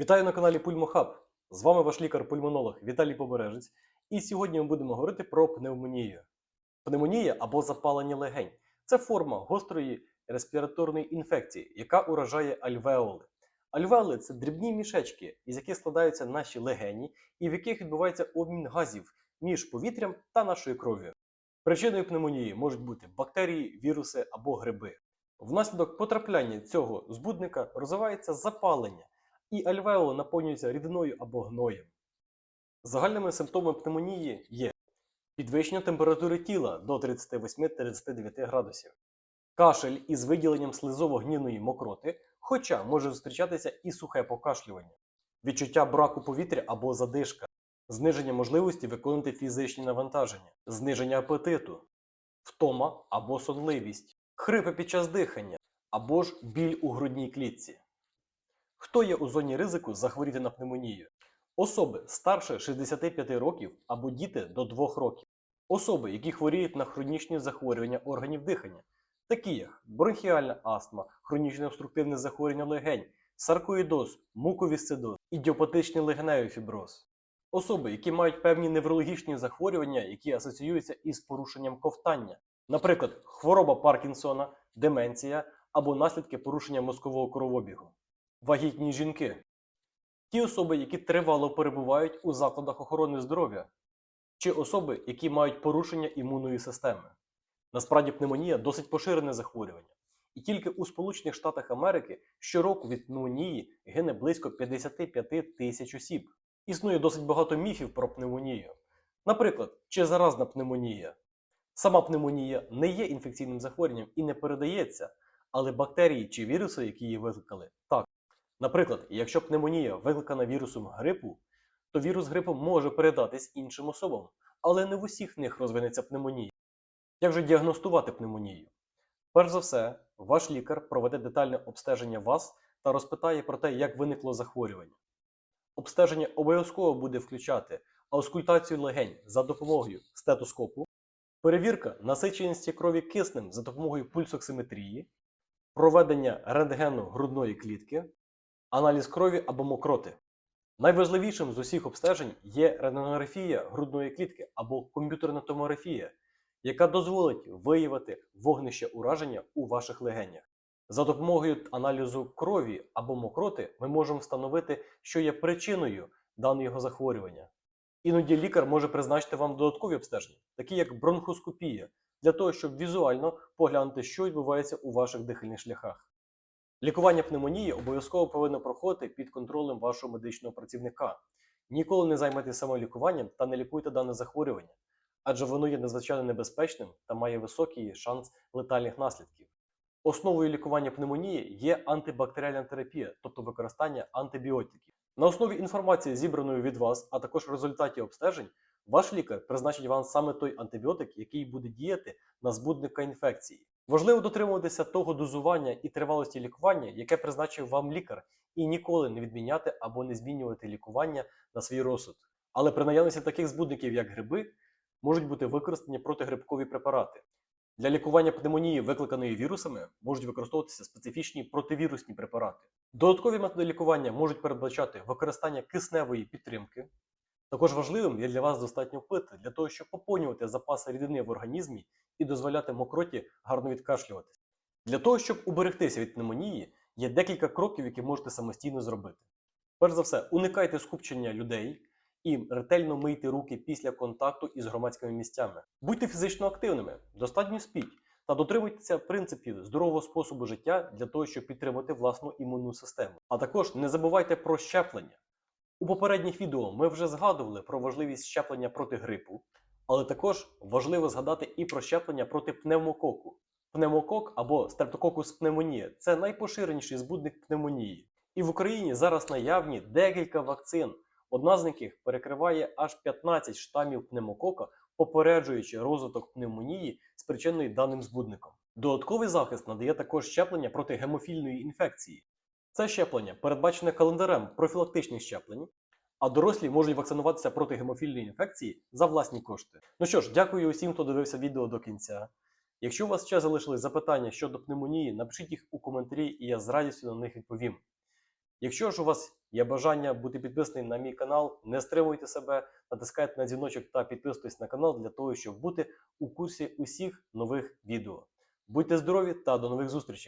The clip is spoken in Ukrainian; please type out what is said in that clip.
Вітаю на каналі Пульмохаб. З вами ваш лікар-пульмонолог Віталій Побережець. І сьогодні ми будемо говорити про пневмонію. Пневмонія або запалення легень це форма гострої респіраторної інфекції, яка уражає альвеоли. Альвеоли це дрібні мішечки, із яких складаються наші легені, і в яких відбувається обмін газів між повітрям та нашою кров'ю. Причиною пневмонії можуть бути бактерії, віруси або гриби. Внаслідок потрапляння цього збудника розвивається запалення, і альвеоли наповнюються рідиною або гноєм. Загальними симптомами пневмонії є підвищення температури тіла до 38-39 градусів, кашель із виділенням слизово-гнівної мокроти, хоча може зустрічатися і сухе покашлювання, відчуття браку повітря або задишка, зниження можливості виконувати фізичні навантаження, зниження апетиту, втома або сонливість, хрипи під час дихання або ж біль у грудній клітці. Хто є у зоні ризику захворіти на пневмонію? Особи старше 65 років або діти до 2 років. Особи, які хворіють на хронічні захворювання органів дихання, такі як бронхіальна астма, хронічне обструктивне захворювання легень, саркоїдоз, муковісцидоз, ідіопатичний легеневий фіброз. Особи, які мають певні неврологічні захворювання, які асоціюються із порушенням ковтання, наприклад, хвороба Паркінсона, деменція або наслідки порушення мозкового кровообігу. Вагітні жінки, ті особи, які тривало перебувають у закладах охорони здоров'я, чи особи, які мають порушення імунної системи. Насправді пневмонія досить поширене захворювання, і тільки у Сполучених Штатах Америки щороку від пневмонії гине близько 55 тисяч осіб. Існує досить багато міфів про пневмонію. Наприклад, чи заразна пневмонія. Сама пневмонія не є інфекційним захворюванням і не передається, але бактерії чи віруси, які її викликали, так. Наприклад, якщо пневмонія викликана вірусом грипу, то вірус грипу може передатись іншим особам, але не в усіх них розвинеться пневмонія. Як же діагностувати пневмонію? Перш за все, ваш лікар проведе детальне обстеження вас та розпитає про те, як виникло захворювання. Обстеження обов'язково буде включати аускультацію легень за допомогою стетоскопу, перевірка насиченості крові киснем за допомогою пульсоксиметрії, проведення рентгену грудної клітки, аналіз крові або мокроти. Найважливішим з усіх обстежень є рентгенографія грудної клітки або комп'ютерна томографія, яка дозволить виявити вогнище ураження у ваших легенях. За допомогою аналізу крові або мокроти ми можемо встановити, що є причиною даного захворювання. Іноді лікар може призначити вам додаткові обстеження, такі як бронхоскопія, для того, щоб візуально поглянути, що відбувається у ваших дихальних шляхах. Лікування пневмонії обов'язково повинно проходити під контролем вашого медичного працівника. Ніколи не займайтеся самолікуванням та не лікуйте дане захворювання, адже воно є надзвичайно небезпечним та має високий шанс летальних наслідків. Основою лікування пневмонії є антибактеріальна терапія, тобто використання антибіотиків. На основі інформації, зібраної від вас, а також результатів обстежень, ваш лікар призначить вам саме той антибіотик, який буде діяти на збудника інфекції. Важливо дотримуватися того дозування і тривалості лікування, яке призначив вам лікар, і ніколи не відміняти або не змінювати лікування на свій розсуд. Але при наявності таких збудників, як гриби, можуть бути використані протигрибкові препарати. Для лікування пневмонії, викликаної вірусами, можуть використовуватися специфічні противірусні препарати. Додаткові методи лікування можуть передбачати використання кисневої підтримки. Також важливим є для вас достатньо пити для того, щоб поповнювати запаси рідини в організмі і дозволяти мокроті гарно відкашлюватися. Для того, щоб уберегтися від пневмонії, є декілька кроків, які можете самостійно зробити. Перш за все, уникайте скупчення людей і ретельно мийте руки після контакту із громадськими місцями. Будьте фізично активними, достатньо спіть та дотримуйтеся принципів здорового способу життя для того, щоб підтримати власну імунну систему. А також не забувайте про щеплення. У попередніх відео ми вже згадували про важливість щеплення проти грипу, але також важливо згадати і про щеплення проти пневмококу. Пневмокок або стрептококус пневмонія це найпоширеніший збудник пневмонії. І в Україні зараз наявні декілька вакцин. Одна з яких перекриває аж 15 штамів пневмокока, попереджуючи розвиток пневмонії, спричиненої даним збудником. Додатковий захист надає також щеплення проти гемофільної інфекції. Це щеплення передбачене календарем профілактичних щеплень, а дорослі можуть вакцинуватися проти гемофільної інфекції за власні кошти. Ну що ж, дякую усім, хто дивився відео до кінця. Якщо у вас ще залишились запитання щодо пневмонії, напишіть їх у коментарі, і я з радістю на них відповім. Якщо ж у вас є бажання бути підписаним на мій канал, не стримуйте себе, натискайте на дзвіночок та підписуйтесь на канал для того, щоб бути у курсі усіх нових відео. Будьте здорові та до нових зустрічей!